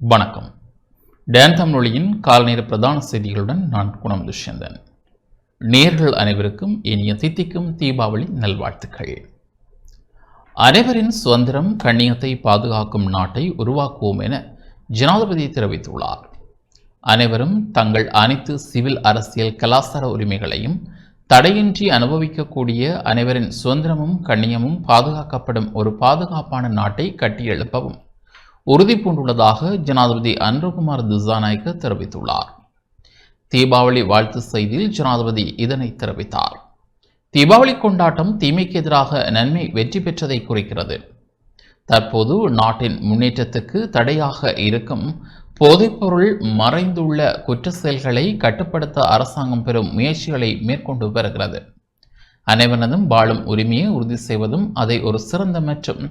வணக்கம். டேன் தமிழொலியின் காலநேர பிரதான செய்திகளுடன் நான் குணம் துஷ்யந்தன். நேர்கள் அனைவருக்கும் இனிய தித்திக்கும் தீபாவளி நல்வாழ்த்துக்கள். அனைவரின் சுதந்திரம் கண்ணியத்தை பாதுகாக்கும் நாட்டை உருவாக்குவோம் என ஜனாதிபதி தெரிவித்துள்ளார். அனைவரும் தங்கள் அனைத்து சிவில் அரசியல் கலாச்சார உரிமைகளையும் தடையின்றி அனுபவிக்கக்கூடிய அனைவரின் சுதந்திரமும் கண்ணியமும் பாதுகாக்கப்படும் ஒரு பாதுகாப்பான நாட்டை கட்டியெழுப்பவும் உறுதி பூண்டுள்ளதாக ஜனாதிபதி அன்ருகுமார் திசாநாயக்க தெரிவித்துள்ளார். தீபாவளி வாழ்த்து செய்தியில் ஜனாதிபதி இதனை தெரிவித்தார். தீபாவளி கொண்டாட்டம் தீமைக்கு எதிராக நன்மை வெற்றி பெற்றதை குறிக்கிறது. தற்போது நாட்டின் முன்னேற்றத்துக்கு தடையாக இருக்கும் போதைப்பொருள் மறைந்துள்ள குற்ற செயல்களை கட்டுப்படுத்த அரசாங்கம் பெறும் முயற்சிகளை மேற்கொண்டு வருகிறது. அனைவனதும் வாழும் உரிமையை உறுதி செய்வதும் அதை ஒரு சிறந்த மற்றும்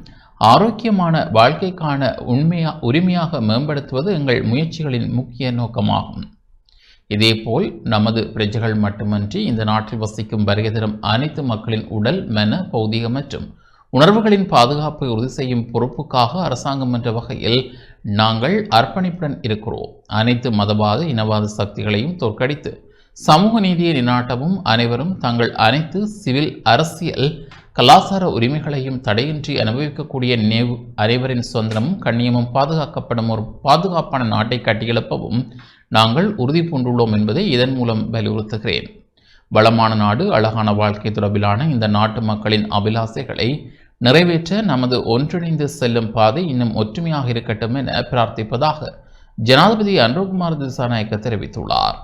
ஆரோக்கியமான வாழ்க்கைக்கான உண்மையா உரிமையாக மேம்படுத்துவது எங்கள் முயற்சிகளின் முக்கிய நோக்கமாகும். இதேபோல் நமது பிரஜைகள் மட்டுமன்றி இந்த நாட்டில் வசிக்கும் வருகை தரும் அனைத்து மக்களின் உடல் மன பௌதிக மற்றும் உணர்வுகளின் பாதுகாப்பை உறுதி செய்யும் பொறுப்புக்காக அரசாங்கம் என்ற வகையில் நாங்கள் அர்ப்பணிப்புடன் இருக்கிறோம். அனைத்து மதவாத இனவாத சக்திகளையும் தோற்கடித்து சமூக நீதியை நினாட்டவும் அனைவரும் தங்கள் அனைத்து சிவில் அரசியல் கலாச்சார உரிமைகளையும் தடையின்றி அனுபவிக்கக்கூடிய நினைவு அனைவரின் சுதந்திரமும் கண்ணியமும் பாதுகாக்கப்படும் ஒரு பாதுகாப்பான நாட்டை கட்டியெழுப்பவும் நாங்கள் உறுதி பூண்டுள்ளோம் என்பதை இதன் மூலம் வலியுறுத்துகிறேன். வளமான நாடு அழகான வாழ்க்கை தொடர்பிலான இந்த நாட்டு மக்களின் அபிலாசைகளை நிறைவேற்ற நமது ஒன்றிணைந்து செல்லும் பாதை இன்னும் ஒற்றுமையாக இருக்கட்டும் என பிரார்த்திப்பதாக ஜனாதிபதி அன்ருகுமார் திசாநாயக்க தெரிவித்துள்ளார்.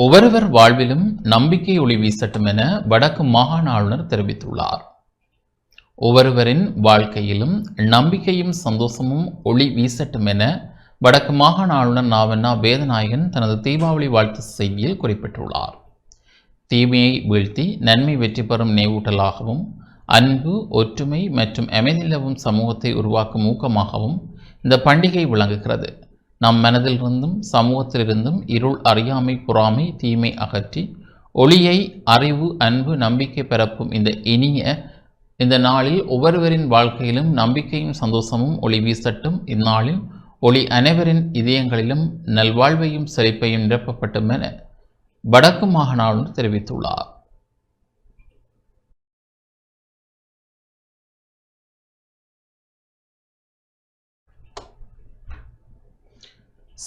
ஒவ்வொருவர் வாழ்விலும் நம்பிக்கை ஒளி வீசட்டும் என வடக்கு மாகாண ஆளுநர் தெரிவித்துள்ளார். ஒவ்வொருவரின் வாழ்க்கையிலும் நம்பிக்கையும் சந்தோஷமும் ஒளி வீசட்டும் என வடக்கு மாகாண ஆளுநர் நாவண்ணா வேதநாயகன் தனது தீபாவளி வாழ்த்து செய்தியில் குறிப்பிட்டுள்ளார். தீமையை வீழ்த்தி நன்மை வெற்றி பெறும் நினைவூட்டலாகவும் அன்பு ஒற்றுமை மற்றும் அமைதியிலவும் சமூகத்தை உருவாக்கும் ஊக்கமாகவும் இந்த பண்டிகை விளங்குகிறது. நம் மனதிலிருந்தும் சமூகத்திலிருந்தும் இருள் அறியாமை பொறாமை தீமை அகற்றி ஒளியை அறிவு அன்பு நம்பிக்கை பெறப்பும் இந்த இனிய இந்த நாளில் ஒவ்வொருவரின் வாழ்க்கையிலும் நம்பிக்கையும் சந்தோஷமும் ஒளி வீசட்டும். இந்நாளில் ஒளி அனைவரின் இதயங்களிலும் நல்வாழ்வையும் செழிப்பையும் நிரப்பப்பட்டும் என வடக்கு மாகாண ஆளுநர் தெரிவித்துள்ளார்.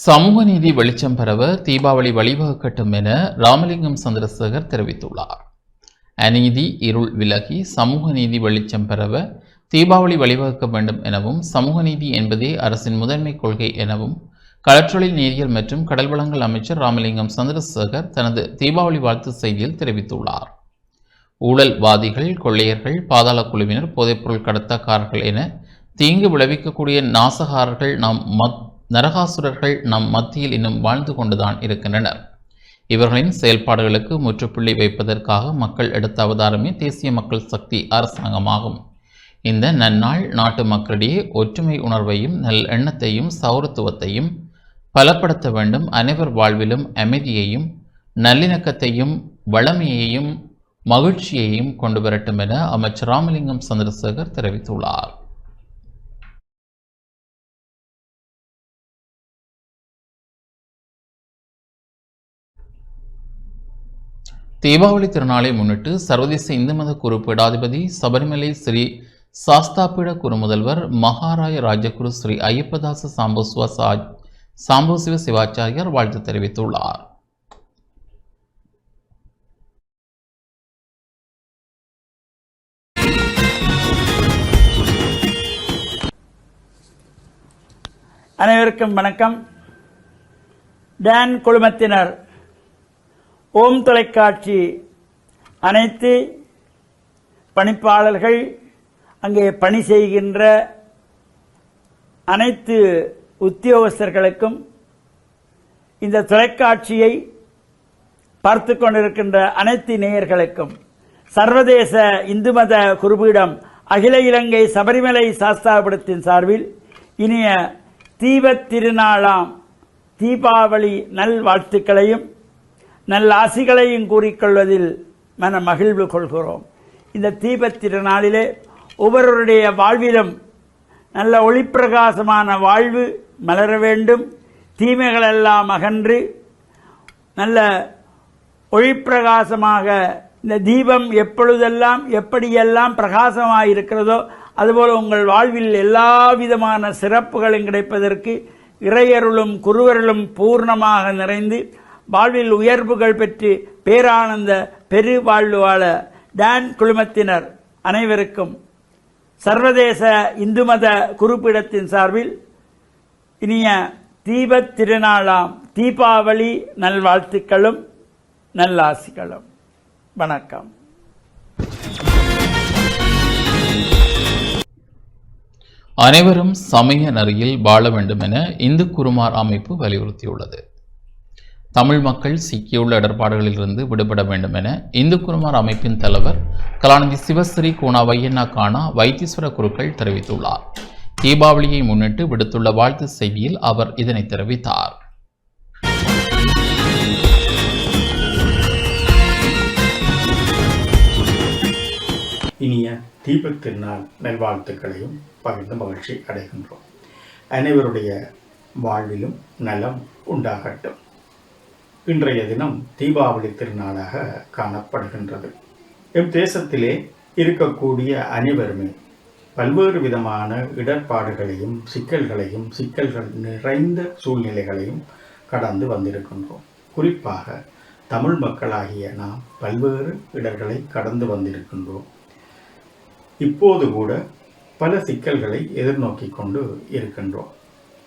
சமூக நீதி வெளிச்சம் பெறவ தீபாவளி வழிவகுக்கட்டும் என ராமலிங்கம் சந்திரசேகர் தெரிவித்துள்ளார். அநீதி இருள் விலகி சமூக நீதி வெளிச்சம் பெறவ தீபாவளி வழிவகுக்க வேண்டும் எனவும் சமூக நீதி என்பதே அரசின் முதன்மை கொள்கை எனவும் கடற்றொழில் நீரியல் மற்றும் கடல் வளங்கள் அமைச்சர் ராமலிங்கம் சந்திரசேகர் தனது தீபாவளி வாழ்த்து செய்தியில் தெரிவித்துள்ளார். ஊழல்வாதிகள் கொள்ளையர்கள் பாதாள குழுவினர் போதைப்பொருள் கடத்தக்காரர்கள் என தீங்கு விளைவிக்கக்கூடிய நாசகாரர்கள் நாம் மத் நரகாசுரர்கள் நம் மத்தியில் இன்னும் வாழ்ந்து கொண்டுதான் இருக்கின்றனர். இவர்களின் செயல்பாடுகளுக்கு முற்றுப்புள்ளி வைப்பதற்காக மக்கள் எடுத்த அவதாரமே தேசிய மக்கள் சக்தி அரசாங்கமாகும். இந்த நன்னாள் நாட்டு மக்களிடையே ஒற்றுமை உணர்வையும் நல் எண்ணத்தையும் சௌரத்துவத்தையும் பலப்படுத்த வேண்டும். அனைவர் வாழ்விலும் அமைதியையும் நல்லிணக்கத்தையும் வளமையையும் மகிழ்ச்சியையும் கொண்டு வரட்டும் என அமைச்சர் ராமலிங்கம் சந்திரசேகர் தெரிவித்துள்ளார். தீபாவளி திருநாளை முன்னிட்டு சர்வதேச இந்து மத குரு பீடாதிபதி சபரிமலை ஸ்ரீ சாஸ்தாபீட குரு முதல்வர் மகாராய ராஜகுரு ஸ்ரீ ஐயப்பதாச சாம்புஸ்வ சா சாம்புசிவ சிவாச்சாரியார் வாழ்த்து தெரிவித்துள்ளார். அனைவருக்கும் வணக்கம். டான் குழுமத்தினர் ஓம் தொலைக்காட்சி அனைத்து பணிப்பாளர்கள் அங்கே பணி செய்கின்ற அனைத்து உத்தியோகஸ்தர்களுக்கும் இந்த தொலைக்காட்சியை பார்த்து கொண்டிருக்கின்ற அனைத்து நேயர்களுக்கும் சர்வதேச இந்து மத குருபீடம் அகில இலங்கை சபரிமலை சாஸ்தாபுரத்தின் சார்பில் இனிய தீபத் திருநாளாம் தீபாவளி நல்வாழ்த்துக்களையும் நல்லாசிகளையும் கூறிக்கொள்வதில் மன மகிழ்வு கொள்கிறோம். இந்த தீபத் திருநாளிலே ஒவ்வொருவருடைய வாழ்விலும் நல்ல ஒளிப்பிரகாசமான வாழ்வு மலர வேண்டும். தீமைகளெல்லாம் அகன்று நல்ல ஒளிப்பிரகாசமாக இந்த தீபம் எப்பொழுதெல்லாம் எப்படியெல்லாம் பிரகாசமாக இருக்கிறதோ அதுபோல் உங்கள் வாழ்வில் எல்லா விதமான சிறப்புகளும் கிடைப்பதற்கு இறையருளும் குருவருளும் பூர்ணமாக நிறைந்து வாழ்வில் உயர்வுகள் பெற்று பேரானந்த பெரு வாழ்வு வாழ டான் குழுமத்தினர் அனைவருக்கும் சர்வதேச இந்து மத குறிப்பிடத்தின் சார்பில் இனிய தீபத் திருநாளாம் தீபாவளி நல்வாழ்த்துக்களும் நல்லாசிகளும். வணக்கம். அனைவரும் சமய நெறியில் வாழ வேண்டும் என இந்து குருமார் அமைப்பு வலியுறுத்தியுள்ளது. தமிழ் மக்கள் சிக்கியுள்ள இடர்பாடுகளிலிருந்து விடுபட வேண்டும் என இந்து குருமார் அமைப்பின் தலைவர் கலாநிதி சிவஸ்ரீ கோணா வையண்ணா கானா வைத்தீஸ்வர குருக்கள் தெரிவித்துள்ளார். தீபாவளியை முன்னிட்டு விடுத்துள்ள வாழ்த்து செய்தியில் அவர் இதனை தெரிவித்தார். இனிய தீபத் திருநாள் நல்வாழ்த்துக்களையும் பகிர்ந்து மகிழ்ச்சி அடைகின்றோம். அனைவருடைய வாழ்விலும் நலம் உண்டாகட்டும். இன்றைய தினம் தீபாவளி திருநாளாக காணப்படுகின்றது. எம் தேசத்திலே இருக்கக்கூடிய அனைவருமே பல்வேறு விதமான இடர்பாடுகளையும் சிக்கல்களையும் சிக்கல்கள் நிறைந்த சூழ்நிலைகளையும் கடந்து வந்திருக்கின்றோம். குறிப்பாக தமிழ் மக்களாகிய நாம் பல்வேறு இடர்களை கடந்து வந்திருக்கின்றோம். இப்போது கூட பல சிக்கல்களை எதிர்நோக்கி கொண்டு இருக்கின்றோம்.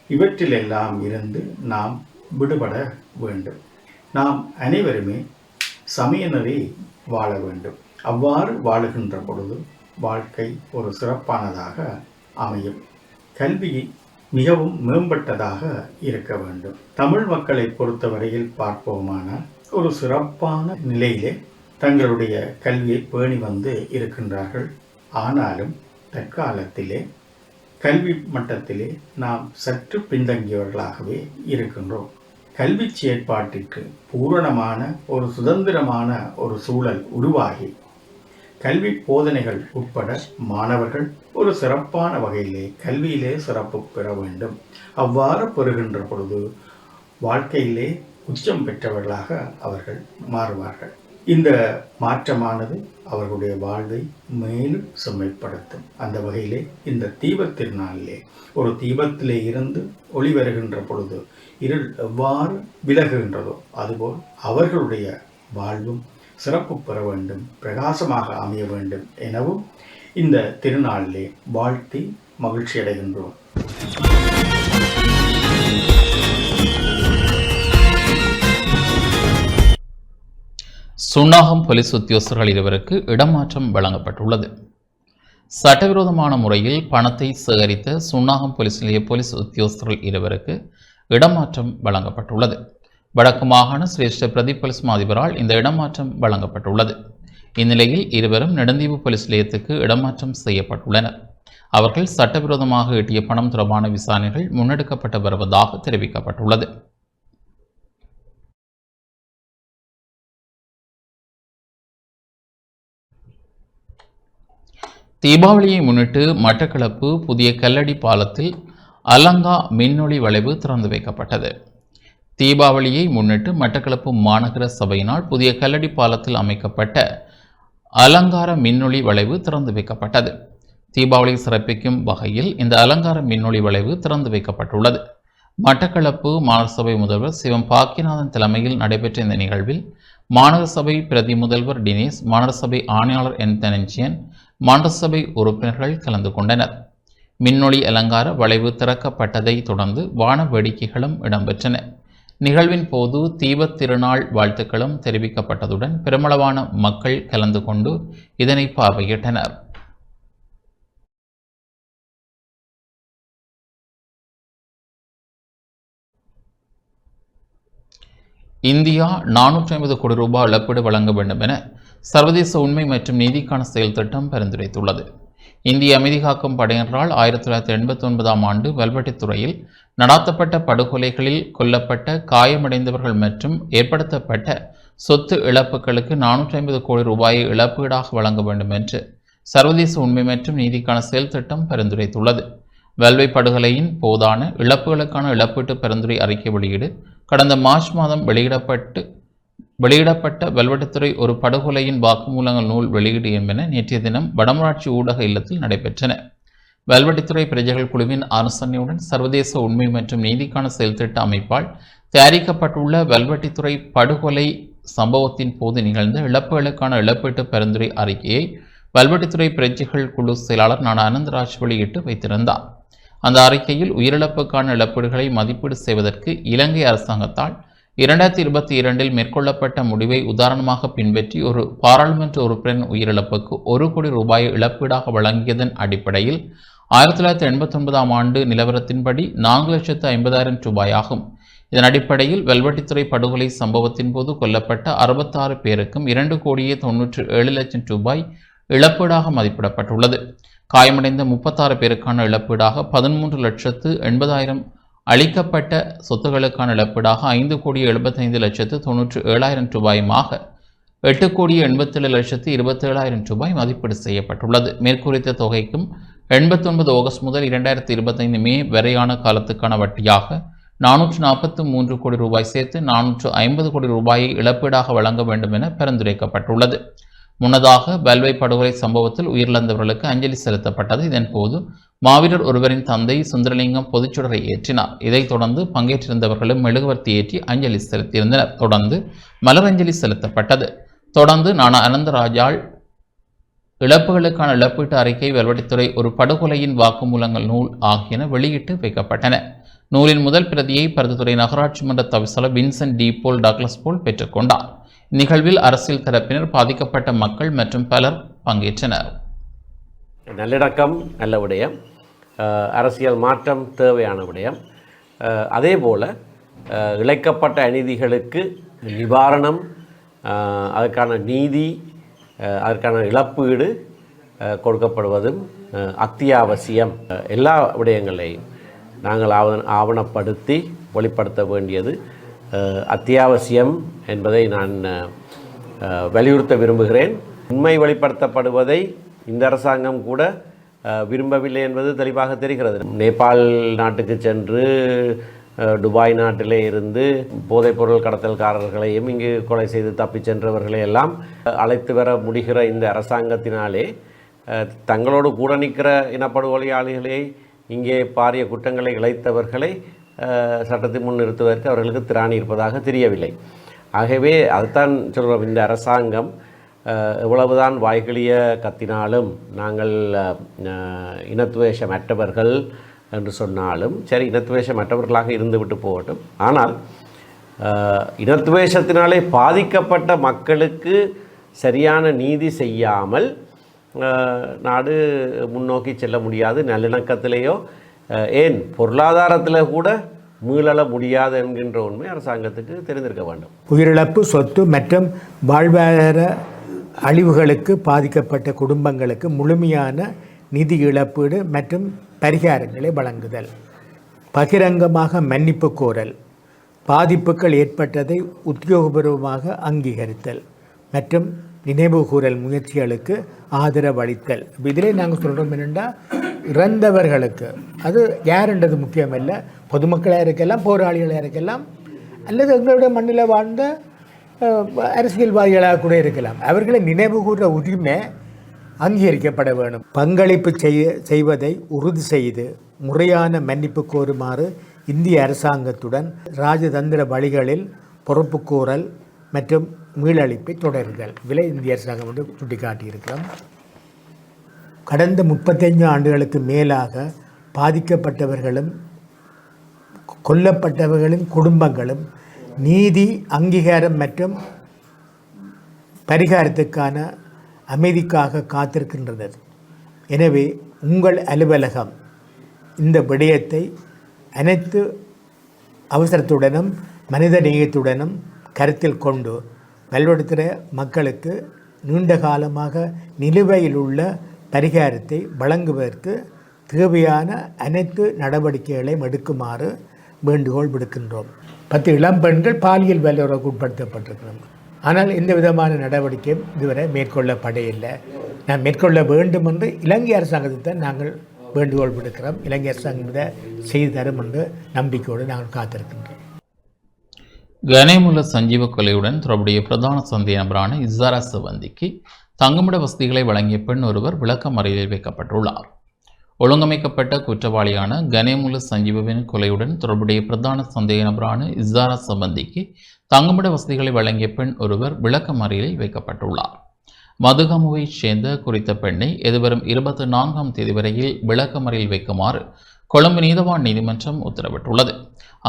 இவற்றிலெல்லாம் இருந்து நாம் விடுபட வேண்டும். நாம் அனைவருமே சமயநெறி வாழ வேண்டும். அவ்வாறு வாழுகின்ற பொழுது வாழ்க்கை ஒரு சிறப்பானதாக அமையும். கல்வி மிகவும் மேம்பட்டதாக இருக்க வேண்டும். தமிழ் மக்களை பொறுத்தவரையில் பார்ப்போமானால் ஒரு சிறப்பான நிலையிலே தங்களுடைய கல்வியை பேணி வந்து இருக்கின்றார்கள். ஆனாலும் தற்காலத்திலே கல்வி மட்டத்திலே நாம் சற்று பின்தங்கியவர்களாகவே இருக்கின்றோம். கல்வி செயற்பாட்டிற்கு பூரணமான ஒரு சுதந்திரமான ஒரு சூழல் உருவாகி. கல்வி போதனைகள் உட்பட மாணவர்கள் ஒரு சிறப்பான வகையிலே கல்வியிலே சிறப்பு பெற வேண்டும். அவ்வாறு பெறுகின்ற பொழுது வாழ்க்கையிலே உச்சம் பெற்றவர்களாக அவர்கள் மாறுவார்கள். இந்த மாற்றமானது அவர்களுடைய வாழ்வை மேலும் செம்மைப்படுத்தும். அந்த வகையிலே இந்த தீபத்திருநாளிலே ஒரு தீபத்திலே இருந்து ஒளி வருகின்ற பொழுது இருள் எவ்வாறு விலகுகின்றதோ அதுபோல் அவர்களுடைய வாழ்வும் சிறப்பு பெற வேண்டும் பிரகாசமாக அமைய வேண்டும் எனவும் இந்த திருநாளிலே வாழ்த்தி மகிழ்ச்சி அடைகின்றோம். சுன்னாகம் போலீஸ் உத்தியோகஸ்தர்கள் இருவருக்கு இடமாற்றம் வழங்கப்பட்டுள்ளது. சட்டவிரோதமான முறையில் பணத்தை சேகரித்த சுன்னாகம் போலீஸ் நிலைய போலீஸ் உத்தியோகஸ்தர்கள் இருவருக்கு இடமாற்றம் வழங்கப்பட்டுள்ளது. வடக்கு மாகாண சிரேஷ்ட பிரதீப் போலீஸ் மாதிபரால் இந்த இடமாற்றம் வழங்கப்பட்டுள்ளது. இந்நிலையில் இருவரும் நெடுந்தீவு போலீஸ் நிலையத்துக்கு இடமாற்றம் செய்யப்பட்டுள்ளனர். அவர்கள் சட்டவிரோதமாக ஈட்டிய பணம் தொடர்பான விசாரணைகள் முன்னெடுக்கப்பட்டு வருவதாக தெரிவிக்கப்பட்டுள்ளது. தீபாவளியை முன்னிட்டு மட்டக்களப்பு புதிய கல்லடி பாலத்தில் அலங்கா மின்னொளி வளைவு திறந்து வைக்கப்பட்டது. தீபாவளியை முன்னிட்டு மட்டக்களப்பு மாநகர சபையினால் புதிய கல்லடி பாலத்தில் அமைக்கப்பட்ட அலங்கார மின்னொளி வளைவு திறந்து வைக்கப்பட்டது. தீபாவளி சிறப்பிக்கும் வகையில் இந்த அலங்கார மின்னொளி வளைவு திறந்து வைக்கப்பட்டுள்ளது. மட்டக்களப்பு மாநகர சபை முதல்வர் சிவம் பாக்கியநாதன் தலைமையில் நடைபெற்ற இந்த நிகழ்வில் மாநகர சபை பிரதி முதல்வர் டினேஸ் மாநகர சபை ஆணையாளர் என் தனஞ்சியன் மாநகர சபை உறுப்பினர்கள் கலந்து கொண்டனர். மின்னொளி அலங்கார வளைவு திறக்கப்பட்டதை தொடர்ந்து வான வேடிக்கைகளும் இடம்பெற்றன. நிகழ்வின் போது தீபத் திருநாள் வாழ்த்துக்களும் தெரிவிக்கப்பட்டதுடன் பெருமளவான மக்கள் கலந்து கொண்டு இதனை பார்வையிட்டனர். இந்தியா நானூற்றி ஐம்பது கோடி ரூபாய் இழப்பீடு வழங்க வேண்டும் என சர்வதேச உண்மை மற்றும் நீதிக்கான செயல் திட்டம் பரிந்துரைத்துள்ளது. இந்திய அமைதி காக்கும் படையினரால் ஆயிரத்தி தொள்ளாயிரத்தி எண்பத்தி ஒன்பதாம் ஆண்டு வல்வெட்டித்துறையில் நடாத்தப்பட்ட படுகொலைகளில் கொல்லப்பட்ட காயமடைந்தவர்கள் மற்றும் ஏற்படுத்தப்பட்ட சொத்து இழப்புகளுக்கு நானூற்றி ஐம்பது கோடி ரூபாயை இழப்பீடாக வழங்க வேண்டும் என்று சர்வதேச உண்மை மற்றும் நீதிக்கான செயல் திட்டம் பரிந்துரைத்துள்ளது. வெல்வை படுகொலையின் போதான இழப்புகளுக்கான இழப்பீட்டு பரிந்துரை அறிக்கை வெளியீடு கடந்த மார்ச் மாதம் வெளியிடப்பட்டு வெளியிடப்பட்ட வெல்வெட்டுத்துறை ஒரு படுகொலையின் வாக்குமூலங்கள் நூல் வெளியீடு என்பன நேற்றைய தினம் வடமராட்சி ஊடக இல்லத்தில் நடைபெற்றன. வெல்வெட்டுத்துறை பிரஜைகள் குழுவின் ஆலோசனையுடன் சர்வதேச உண்மை மற்றும் நீதிக்கான செயல்திட்ட அமைப்பால் தயாரிக்கப்பட்டுள்ள வெல்வெட்டித்துறை படுகொலை சம்பவத்தின் போது நிகழ்ந்த இழப்புகளுக்கான இழப்பீட்டு பரிந்துரை அறிக்கையை வல்வெட்டித்துறை பிரஜைகள் குழு செயலாளர் நான் அனந்தராஜ் வெளியிட்டு வைத்திருந்தார். அந்த அறிக்கையில் உயிரிழப்புக்கான இழப்பீடுகளை மதிப்பீடு செய்வதற்கு இலங்கை அரசாங்கத்தால் இரண்டாயிரத்தி இருபத்தி இரண்டில் மேற்கொள்ளப்பட்ட முடிவை உதாரணமாக பின்பற்றி ஒரு பாராளுமன்ற உறுப்பினரின் உயிரிழப்புக்கு ஒரு கோடி ரூபாய் இழப்பீடாக வழங்கியதன் அடிப்படையில் ஆயிரத்தி தொள்ளாயிரத்தி எண்பத்தி ஒன்பதாம் ஆண்டு நிலவரத்தின்படி நான்கு லட்சத்து ஐம்பதாயிரம் ரூபாயாகும். இதன் அடிப்படையில் வெல்வெட்டித்துறை படுகொலை சம்பவத்தின் போது கொல்லப்பட்ட அறுபத்தாறு பேருக்கும் இரண்டு கோடியே தொன்னூற்று ஏழு லட்சம் ரூபாய் இழப்பீடாக மதிப்பிடப்பட்டுள்ளது. காயமடைந்த முப்பத்தாறு பேருக்கான இழப்பீடாக பதிமூன்று லட்சத்து எண்பதாயிரம் அளிக்கப்பட்ட சொத்துகளுக்கான இழப்பீடாக ஐந்து கோடி எழுபத்தைந்து லட்சத்து தொன்னூற்று ஏழாயிரம் ரூபாயுமாக எட்டு கோடி எண்பத்தேழு லட்சத்து இருபத்தேழாயிரம் ரூபாய் மதிப்பீடு செய்யப்பட்டுள்ளது. மேற்குறித்த தொகைக்கும் எண்பத்தொன்பது ஆகஸ்ட் முதல் இரண்டாயிரத்தி இருபத்தைந்து மே வரையான காலத்துக்கான வட்டியாக நானூற்று நாற்பத்து மூன்று கோடி ரூபாய் சேர்த்து நானூற்று ஐம்பது கோடி ரூபாயை இழப்பீடாக வழங்க வேண்டும் என பரிந்துரைக்கப்பட்டுள்ளது. முன்னதாக பல்வை படுகொலை சம்பவத்தில் உயிரிழந்தவர்களுக்கு அஞ்சலி செலுத்தப்பட்டது. இதன் போது மாவீரர் ஒருவரின் தந்தை சுந்தரலிங்கம் பொதுச்சுடரை ஏற்றினார். இதைத் தொடர்ந்து பங்கேற்றிருந்தவர்களும் மெழுகுவர்த்தி ஏற்றி அஞ்சலி செலுத்தியிருந்தனர். தொடர்ந்து மலரஞ்சலி செலுத்தப்பட்டது. தொடர்ந்து நானா அனந்தராஜால் இழப்புகளுக்கான இழப்பீட்டு அறிக்கை வெல்வெட்டித்துறை ஒரு படுகொலையின் வாக்குமூலங்கள் நூல் ஆகியன வெளியிட்டு வைக்கப்பட்டன. நூலின் முதல் பிரதியை பருத்தித்துறை நகராட்சி மன்ற தவிசாளர் Vincent de Paul Douglas Paul பெற்றுக்கொண்டார் இந்நிகழ்வில் அரசியல் தரப்பினர் பாதிக்கப்பட்ட மக்கள் மற்றும் பலர் பங்கேற்றனர். நல்லிணக்கம் நல்ல விடயம். அரசியல் மாற்றம் தேவையான விடயம். அதே போல் இழைக்கப்பட்ட அநீதிகளுக்கு நிவாரணம் அதற்கான நீதி அதற்கான இழப்பீடு கொடுக்கப்படுவதும் அத்தியாவசியம். எல்லா விடயங்களையும் நாங்கள் ஆவண ஆவணப்படுத்தி வெளிப்படுத்த வேண்டியது அத்தியாவசியம் என்பதை நான் வலியுறுத்த விரும்புகிறேன். உண்மை வெளிப்படுத்தப்படுவதை இந்த அரசாங்கம் கூட விரும்பவில்லை என்பது தெளிவாக தெரிகிறது. நேபாள் நாட்டுக்கு சென்று துபாய் நாட்டிலே இருந்து போதைப்பொருள் கடத்தல்காரர்களையும் இங்கு கொலை செய்து தப்பிச் சென்றவர்களை எல்லாம் அழைத்து வர முடிகிற இந்த அரசாங்கத்தினாலே தங்களோடு கூட நிற்கிற இனப்படுகொலையாளிகளை இங்கே பாரிய குற்றங்களை இழைத்தவர்களை சட்டத்தை முன்னிறுத்துவதற்கு முன் நிறுத்துவதற்கு அவர்களுக்கு திராணி இருப்பதாக தெரியவில்லை. ஆகவே அதுதான் சொல்கிறோம் இந்த அரசாங்கம் எவ்வளவுதான் வாய்களிய கத்தினாலும் நாங்கள் இனத்துவேஷமற்றவர்கள் என்று சொன்னாலும் சரி இனத்துவேஷமற்றவர்களாக இருந்துவிட்டு போகட்டும். ஆனால் இனத்துவேஷத்தினாலே பாதிக்கப்பட்ட மக்களுக்கு சரியான நீதி செய்யாமல் நாடு முன்னோக்கி செல்ல முடியாது. நல்லிணக்கத்திலேயோ ஏன் பொருளாதாரத்தில் கூட மீளல முடியாது என்கின்ற உண்மை அரசாங்கத்துக்கு தெரிந்திருக்க வேண்டும். உயிரிழப்பு சொத்து மற்றும் வாழ்வாதார அழிவுகளுக்கு பாதிக்கப்பட்ட குடும்பங்களுக்கு முழுமையான நிதி இழப்பீடு மற்றும் பரிகாரங்களை வழங்குதல். பகிரங்கமாக மன்னிப்பு கோரல். பாதிப்புகள் ஏற்பட்டதை உத்தியோகபூர்வமாக அங்கீகரித்தல் மற்றும் நினைவுகூரல் முயற்சிகளுக்கு ஆதரவளித்தல் இதிலே நாங்கள் சொல்கிறோம் என்னென்னா இறந்தவர்களுக்கு. அது யாருன்றது முக்கியமல்ல. பொதுமக்களாக இருக்கலாம் போராளிகளாக இருக்கலாம் அல்லது எங்களுடைய மண்ணில் வாழ்ந்த அரசியல்வாதிகளாக கூட இருக்கலாம். அவர்களை நினைவுகூர்ற உரிமை அங்கீகரிக்கப்பட வேண்டும். பங்களிப்பு செய்ய செய்வதை உறுதி செய்து முறையான மன்னிப்பு கோருமாறு இந்திய அரசாங்கத்துடன் ராஜதந்திர வழிகளில் பொறுப்பு கூறல் மற்றும் மீளழிப்பை தொடருதல் விலை இந்திய அரசாங்கம் என்று சுட்டிக்காட்டியிருக்கிறோம் கடந்த முப்பத்தஞ்சு ஆண்டுகளுக்கு மேலாக பாதிக்கப்பட்டவர்களும் கொல்லப்பட்டவர்களின் குடும்பங்களும் நீதி அங்கீகாரம் மற்றும் பரிகாரத்துக்கான அமைதிக்காக காத்திருக்கின்றனர். எனவே உங்கள் அலுவலகம் இந்த விடயத்தை அனைத்து அவசரத்துடனும் மனித நேயத்துடனும் கருத்தில் கொண்டு நல்வடுத்துகிற மக்களுக்கு நீண்ட காலமாக நிலுவையில் உள்ள பரிகாரத்தை வழங்குவதற்கு தேவையான அனைத்து நடவடிக்கைகளையும் எடுக்குமாறு வேண்டுகோள் விடுக்கின்றோம். பத்து இளம் பெண்கள் பாலியல் வல்லுறவுக்கு உட்படுத்தப்பட்டிருக்கிறோம் ஆனால் எந்த விதமான நடவடிக்கையும் இதுவரை மேற்கொள்ளப்படையில்லை நான் மேற்கொள்ள வேண்டும் என்று இலங்கை அரசாங்கத்தை தான் நாங்கள் வேண்டுகோள் விடுக்கிறோம். இலங்கை அரசாங்கம் இதை செய்து தரும் என்று நம்பிக்கையோடு நாங்கள் காத்திருக்கின்றோம். கனேமுல்ல சஞ்சீவ கொலையுடன் தொடர்புடைய பிரதான சந்தேக நபரான இசாரா சவந்திக்கு தங்குமிட வசதிகளை வழங்கிய பெண் ஒருவர் விளக்கமறையில் வைக்கப்பட்டுள்ளார். ஒழுங்கமைக்கப்பட்ட குற்றவாளியான கனேமுல சஞ்சீவவின் கொலையுடன் தொடர்புடைய பிரதான சந்தேக நபரான இசாரா சம்பந்திக்கு தங்குமிட வசதிகளை வழங்கிய பெண் ஒருவர் விளக்கமறியலில் வைக்கப்பட்டுள்ளார். மதுகமுவைச் சேர்ந்த குறித்த பெண்ணை எதிர்வரும் இருபத்தி நான்காம் தேதி வரையில் விளக்கமறியல் வைக்குமாறு கொழும்பு நீதவான் நீதிமன்றம் உத்தரவிட்டுள்ளது.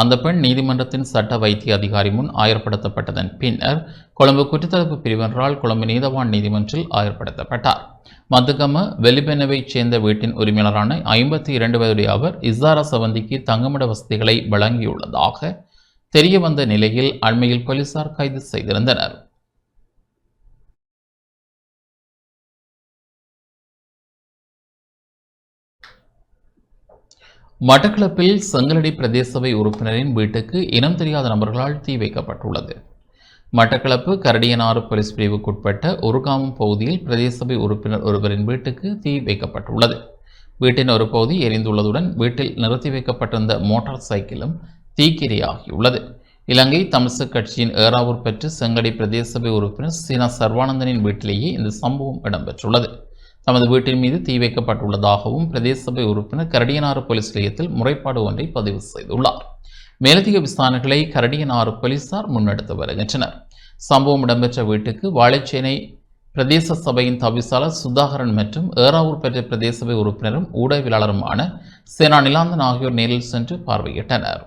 அந்த பெண் நீதிமன்றத்தின் சட்ட வைத்திய அதிகாரி முன் ஆயர்படுத்தப்பட்டதன் பின்னர் கொழும்பு குற்றத்தடுப்பு பிரிவினரால் கொழும்பு நீதவான் நீதிமன்றில் ஆயர்படுத்தப்பட்டார். மதுகம வெலிபெனவைச் சேர்ந்த வீட்டின் உரிமையாளரான ஐம்பத்தி இரண்டு வயதுடைய அவர் இசாரா சவந்திக்கு தங்குமிட வசதிகளை வழங்கியுள்ளதாக தெரிய வந்த நிலையில் அண்மையில் போலீசார் கைது செய்திருந்தனர். மட்டக்களப்பில் செங்கலடி பிரதேச சபை உறுப்பினரின் வீட்டுக்கு இனம் தெரியாத நபர்களால் தீ வைக்கப்பட்டுள்ளது. மட்டக்களப்பு கரடியனாறு போலீஸ் பிரிவுக்குட்பட்ட ஒருகாமம் பகுதியில் பிரதேசவை உறுப்பினர் ஒருவரின் வீட்டுக்கு தீ வைக்கப்பட்டுள்ளது. வீட்டின் ஒரு பகுதி எரிந்துள்ளதுடன் வீட்டில் நிறுத்தி வைக்கப்பட்டிருந்த மோட்டார் சைக்கிளும் தீக்கிரையாகியுள்ளது. இலங்கை தமிழ்ச கட்சியின் ஏறாவூர் பெற்று செங்கடி பிரதேச சபை உறுப்பினர் சீனா சர்வானந்தனின் வீட்டிலேயே இந்த சம்பவம் இடம்பெற்றுள்ளது. தமது வீட்டின் மீது தீ வைக்கப்பட்டுள்ளதாகவும் பிரதேச சபை உறுப்பினர் கரடியனாறு போலீஸ் நிலையத்தில் முறைப்பாடு ஒன்றை பதிவு செய்துள்ளார். மேலதிக விசாரணைகளை கரடியனாறு போலீசார் முன்னெடுத்து வருகின்றனர். சம்பவம் இடம்பெற்ற வீட்டுக்கு வாழைச்சேனை பிரதேச சபையின் தவிசாளர் சுதாகரன் மற்றும் ஏறாவூர் பெற்ற பிரதேச சபை உறுப்பினரும் ஊடகவியலாளருமான சேனா நிலாந்தன் ஆகியோர் நேரில் சென்று பார்வையிட்டனர்.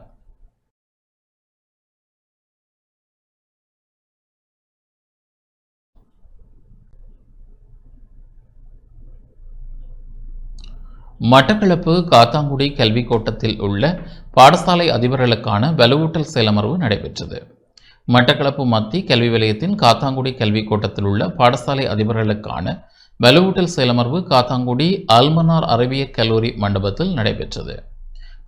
மட்டக்களப்பு காத்தாங்குடி கல்விக் கோட்டத்தில் உள்ள பாடசாலை அதிபர்களுக்கான வலுவூட்டல் செயலமர்வு நடைபெற்றது. மட்டக்களப்பு மத்திய கல்வி வலயத்தின் காத்தாங்குடி கல்விக் கோட்டத்தில் உள்ள பாடசாலை அதிபர்களுக்கான வலுவூட்டல் செயலமர்வு காத்தாங்குடி அல்மனார் அறிவியல் கல்லூரி மண்டபத்தில் நடைபெற்றது.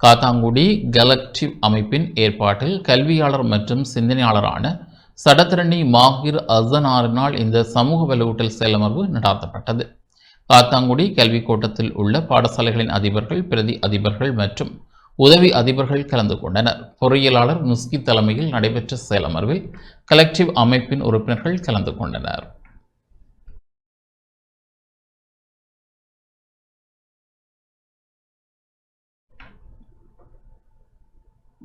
காத்தாங்குடி கலக்டிவ் அமைப்பின் ஏற்பாட்டில் கல்வியாளர் மற்றும் சிந்தனையாளரான சடத்திரணி மாஹிர் அசனாரினால் இந்த சமூக வலுவூட்டல் செயலமர்வு நடாத்தப்பட்டது. காத்தாங்குடி கல்விக் கோட்டத்தில் உள்ள பாடசாலைகளின் அதிபர்கள் பிரதி அதிபர்கள் மற்றும் உதவி அதிபர்கள் கலந்து கொண்டனர். பொறியியலாளர் முஸ்கி தலைமையில் நடைபெற்ற செயலமர்வில் கலெக்டிவ் அமைப்பின் உறுப்பினர்கள் கலந்து கொண்டனர்.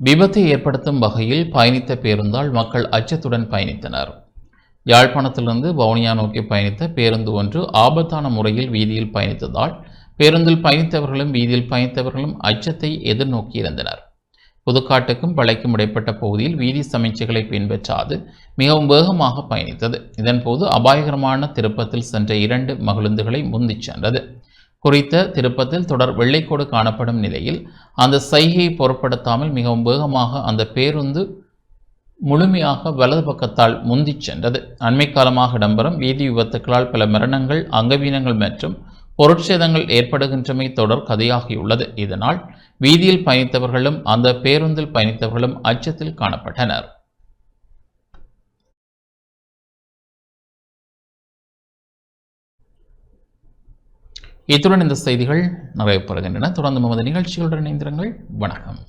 விபத்தை ஏற்படுத்தும் வகையில் பயணித்த பேருந்தால் மக்கள் அச்சத்துடன் பயணித்தனர். யாழ்ப்பாணத்திலிருந்து வவுனியா நோக்கி பயணித்த பேருந்து ஒன்று ஆபத்தான முறையில் வீதியில் பயணித்ததால் பேருந்தில் பயணித்தவர்களும் வீதியில் பயணித்தவர்களும் அச்சத்தை எதிர்நோக்கியிருந்தனர் புதுக்காட்டுக்கும் பழைக்கும் இடைப்பட்ட பகுதியில் வீதி சமீட்சைகளை பின்பற்றாது மிகவும் வேகமாக பயணித்தது. இதன்போது அபாயகரமான திருப்பத்தில் சென்ற இரண்டு மகிழுந்துகளை முந்திச் சென்றது. குறித்த திருப்பத்தில் தொடர் வெள்ளைக்கோடு காணப்படும் நிலையில் அந்த சைகையை பொருட்படுத்தாமல் மிகவும் வேகமாக அந்த பேருந்து முழுமையாக வலது பக்கத்தால் முந்திச் சென்றது. அண்மை காலமாக இடம்பெறும் வீதி விபத்துக்களால் பல மரணங்கள் அங்கவீனங்கள் மற்றும் பொருட்சேதங்கள் ஏற்படுகின்றமை தொடர் கதையாகியுள்ளது. இதனால் வீதியில் பயணித்தவர்களும் அந்த பேருந்தில் பயணித்தவர்களும் அச்சத்தில் காணப்பட்டனர். இத்துடன் இந்த செய்திகள் நிறைவு பெறுகின்றன தொடர்ந்து நமது நிகழ்ச்சிகளுடன் இணைந்திருங்கள். வணக்கம்.